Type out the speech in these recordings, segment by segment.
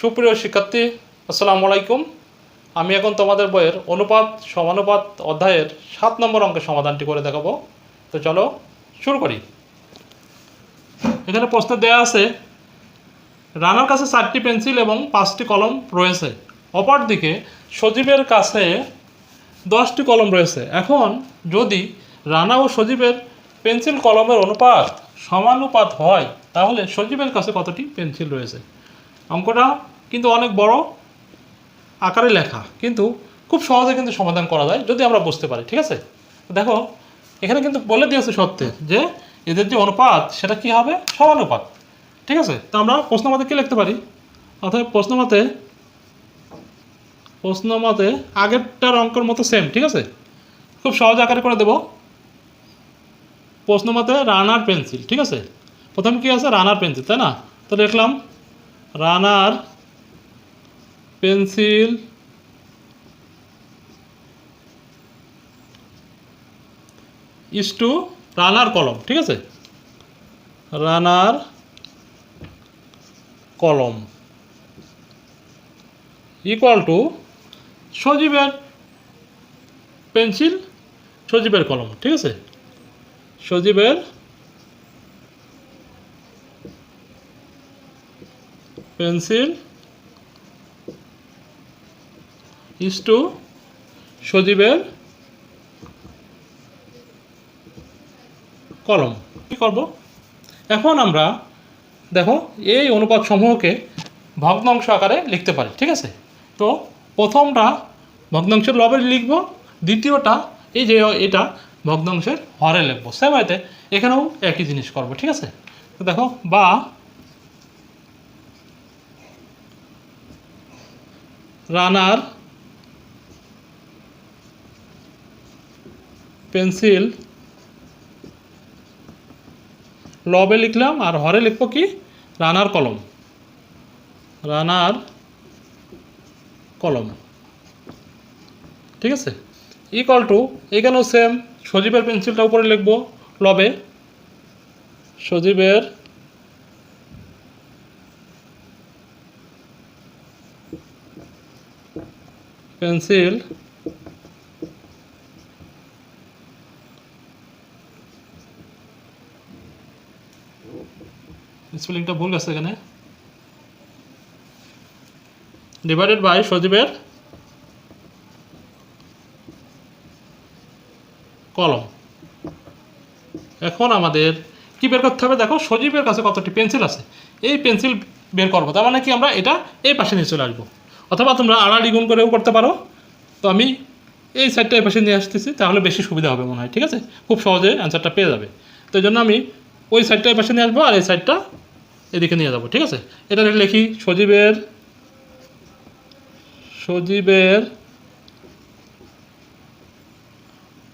সুপ্রিয় শিক্ষার্থী, আসসালামু আলাইকুম। আমি এখন তোমাদের বইয়ের অনুপাত, সমানুপাত অধ্যায়ের সাত নম্বর অঙ্কের সমাধানটি করে দেখাবো। তো চলো শুরু করি। এখানে প্রশ্ন দেওয়া আছে, রানার কাছে চারটি পেন্সিল এবং পাঁচটি কলম রয়েছে। অপরদিকে সজীবের কাছে দশটি কলম রয়েছে। এখন যদি রানা ও সজীবের পেন্সিল কলমের অনুপাত, সমানুপাত হয়, তাহলে সজীবের কাছে কতটি পেন্সিল রয়েছে? অঙ্কটা কিন্তু অনেক বড় আকারে লেখা। কিন্তু খুব সহজে কিন্তু সমাধান করা যায় যদি আমরা বুঝতে পারি, ঠিক আছে? দেখো, এখানে কিন্তু বলে দিয়েছে সত্যি যে এদের যে অনুপাত, সেটা কি হবে? সমানুপাত, ঠিক আছে? তো আমরা প্রশ্ন মতে কি লিখতে পারি? অর্থাৎ প্রশ্ন মতে প্রশ্ন মতে আগেরটার অঙ্কের মতো সেম ঠিক আছে? খুব সহজ আকারে করে দেব। প্রশ্ন মতে রানার পেন্সিল ঠিক আছে? প্রথমে কি আছে? রানার পেন্সিল তাই না? তো লিখলাম রানার, পেন্সিল, ইস টু রানার কলম, ঠিক আছে? রানার কলম ইকুয়াল টু সজীবের পেন্সিল, সজীবের কলম, ঠিক আছে? সজীবের পেন্সিল ইস টু সজীবের কলম। কী করব? এখন আমরা দেখো এই অনুপাত সমূহকে ভগ্নাংশ আকারে লিখতে পারি, ঠিক আছে? তো প্রথমটা ভগ্নাংশের লবে লিখব, দ্বিতীয়টা এই যে এটা ভগ্নাংশের হরে লিখব। সেম হয়তে এখানেও একই জিনিস করব, ঠিক আছে? তো দেখো বা রানার, পেন্সিল, লবে লিখলাম আর হরে লিখব কি? রানার কলম। রানার কলম। ঠিক আছে? ইকুয়াল টু এখানেও সেম সজীবের পেন্সিলটা উপরে লিখব, লবে। সজীবের পেন্সিল। স্পেলিংটা ভুল গেছে এখানে। ডিভাইডেড বাই সজীবের কলম। এখন আমাদের কি বের করতে হবে? দেখো, সজীবের কাছে কতটি পেন্সিল আছে? এই পেন্সিল বের করব। তার মানে কি আমরা এটা এই পাশে নিয়ে চলে আসব। অথবা তোমরা আড়াআড়ি গুণ করেও করতে পারো। তো আমি এই সাইডটা এই পাশে নিয়ে আসতেছি, তাহলে বেশি সুবিধা হবে মনে হয়, ঠিক আছে? খুব সহজে অ্যান্সারটা পেয়ে যাবে। তো এই জন্য আমি ওই সাইডটা এই পাশে নিয়ে আসব আর এই সাইডটা এদিকে নিয়ে যাব, ঠিক আছে? এটা লিখি সজীবের সজীবের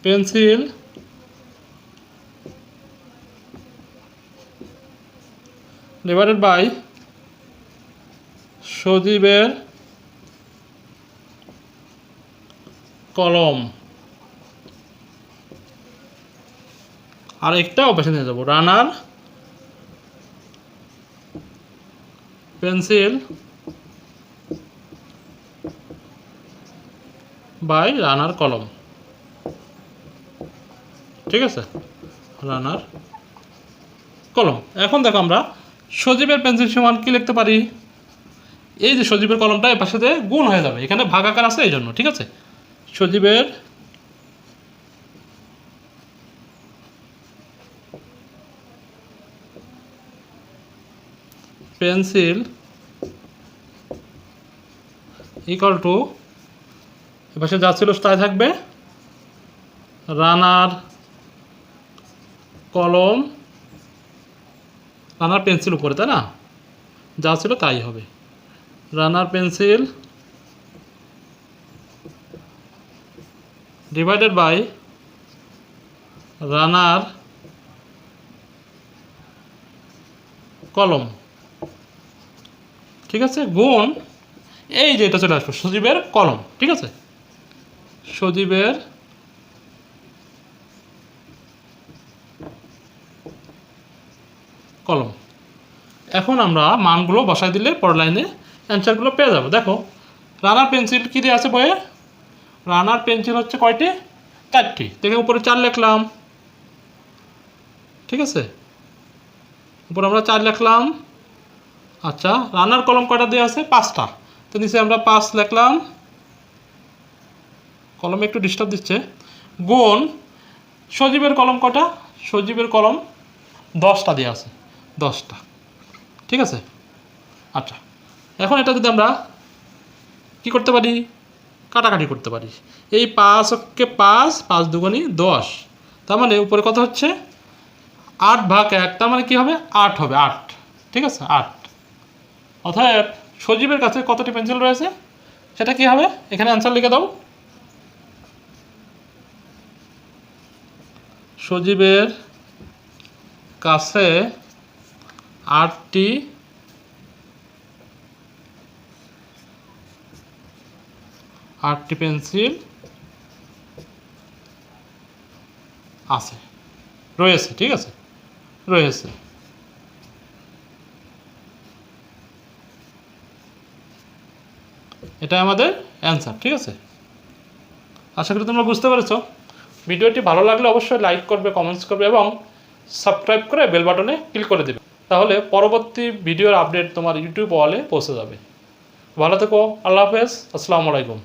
পেন্সিল ডিভাইডেড বাই সজীবের কলম। আর একটা অভ্যাসে নিয়ে যাব। রানার, পেন্সিল বাই রানার কলম। ঠিক আছে? রানার কলম। এখন দেখো আমরা সজীবের পেন্সিল সমান কি লিখতে পারি? এই যে সজীবের কলমটা এর পাশে গুণ হয়ে যাবে। এখানে ভাগাকার আছে এই জন্য, ঠিক আছে? সজীবের? পেন্সিল ইকাল টু এপাশে যা ছিল তাই থাকবে? রানার কলম, রানার পেন্সিল উপরে, তাই না? যা ছিল তাই হবে। Runner pencil divided by runner কলম ঠিক আছে? গুণ এই যে এটা চলে আসবে, সজীবের কলম ঠিক আছে? সজীবের কলম এখন আমরা মানগুলো বসাই দিলে পর লাইনে অ্যান্সারগুলো পেয়ে যাব। দেখো রানার পেন্সিল কী দিয়ে আছে বইয়ে? রানার পেন্সিল হচ্ছে কয়টি? চারটি। দেখে উপরে চার লিখলাম। ঠিক আছে? উপরে আমরা চার লিখলাম। আচ্ছা রানার কলম কয়টা দেওয়া আছে? পাঁচটা। তো নিচে আমরা পাঁচ লিখলাম। কলমে একটু ডিস্টার্ব দিচ্ছে। গুণ, সজীবের কলম কটা? সজীবের কলম দশটা দেওয়া আছে। দশটা। ঠিক আছে? আচ্ছা। এখন এটা যদি আমরা কি করতে পারি? কাটাকাটি করতে পারি এই পাঁচকে পাঁচ পাঁচ দুগুণি দশ। তার মানে উপরে কত হচ্ছে? আট ভাগ এক, তার মানে কী হবে? আট হবে, আট। ঠিক আছে? আট। অতএব সজীবের কাছে কতটি পেন্সিল রয়েছে? সেটা কি হবে? এখানে অ্যান্সার লিখে দাও। সজীবের কাছে আটটি আটটি পেন্সিল আছে। রয়েছে, ঠিক আছে? রয়েছে। এটা আমাদের অ্যান্সার ঠিক আছে? আশা করি তোমরা বুঝতে পেরেছ। ভিডিওটি ভালো লাগলে অবশ্যই লাইক করবে কমেন্টস করবে এবং সাবস্ক্রাইব করে বেল বাটনে ক্লিক করে দেবে। তাহলে পরবর্তী ভিডিওর আপডেট তোমার ইউটিউব ওয়ালে পৌঁছে যাবে। ভালো থেকো, আল্লাহ হাফেজ, আসসালামু আলাইকুম।